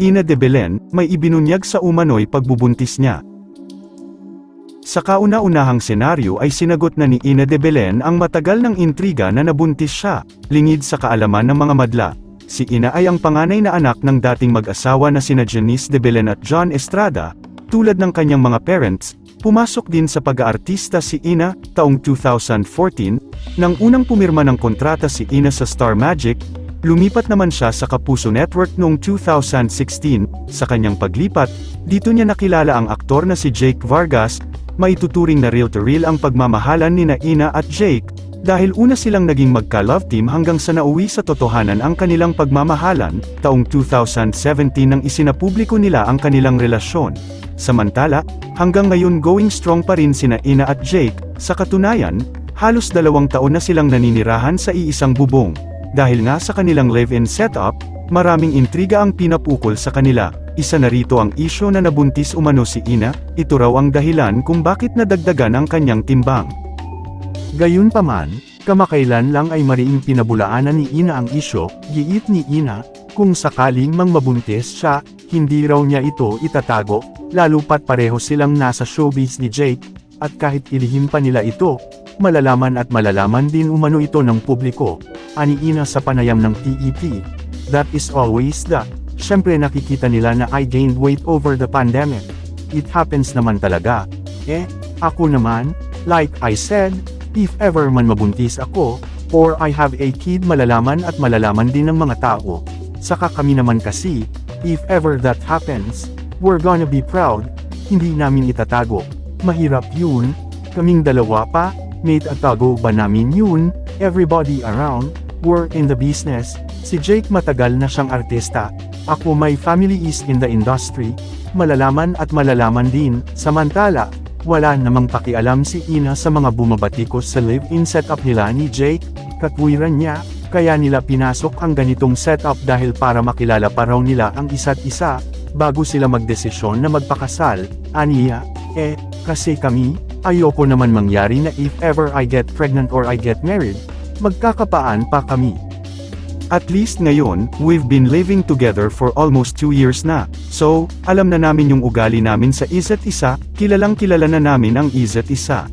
Ina de Belen, may ibinunyag sa umano'y pagbubuntis niya. Sa kauna-unahang senaryo ay sinagot na ni Ina de Belen ang matagal ng intriga na nabuntis siya, lingid sa kaalaman ng mga madla. Si Ina ay ang panganay na anak ng dating mag-asawa na sina Janice de Belen at John Estrada, tulad ng kanyang mga parents, pumasok din sa pag-aartista si Ina, taong 2014, nang unang pumirma ng kontrata si Ina sa Star Magic, lumipat naman siya sa Kapuso Network noong 2016, sa kanyang paglipat, dito niya nakilala ang aktor na si Jake Vargas, maituturing na real-to-real ang pagmamahalan ni na Ina at Jake, dahil una silang naging magka-love team hanggang sa nauwi sa totohanan ang kanilang pagmamahalan, taong 2017 nang isinapubliko nila ang kanilang relasyon. Samantala, hanggang ngayon going strong pa rin sina Ina at Jake, sa katunayan, halos dalawang taon na silang naninirahan sa iisang bubong. Dahil nga sa kanilang live-in setup, maraming intriga ang pinapukol sa kanila. Isa na rito ang isyo na nabuntis umano si Ina, ito raw ang dahilan kung bakit nadagdagan ang kanyang timbang. Gayunpaman, kamakailan lang ay mariing pinabulaanan ni Ina ang isyo, giit ni Ina, kung sakaling mang mabuntis siya, hindi raw niya ito itatago, lalo pat pareho silang nasa showbiz ni Jake, at kahit ilihim pa nila ito, malalaman at malalaman din umano ito ng publiko, ani Ina sa panayam ng TET. That is always the, syempre nakikita nila na I gained weight over the pandemic. It happens naman talaga. Eh, ako naman, like I said, if ever man mabuntis ako, or I have a kid malalaman at malalaman din ng mga tao. Saka kami naman kasi, if ever that happens, we're gonna be proud, hindi namin itatago. Mahirap yun, kaming dalawa pa, mate at tago ba namin yun, everybody around, we're in the business, si Jake matagal na siyang artista, ako my family is in the industry, malalaman at malalaman din, samantala, wala namang pakialam si Ina sa mga bumabatikos sa live-in setup nila ni Jake, katwiran niya, kaya nila pinasok ang ganitong setup dahil para makilala pa raw nila ang isa't isa, bago sila magdesisyon na magpakasal, aniya, eh, kasi kami, ayoko naman mangyari na if ever I get pregnant or I get married, magkakapaan pa kami. At least ngayon, we've been living together for almost 2 years na. So, alam na namin yung ugali namin sa isa't isa, kilalang kilala na namin ang isa't isa.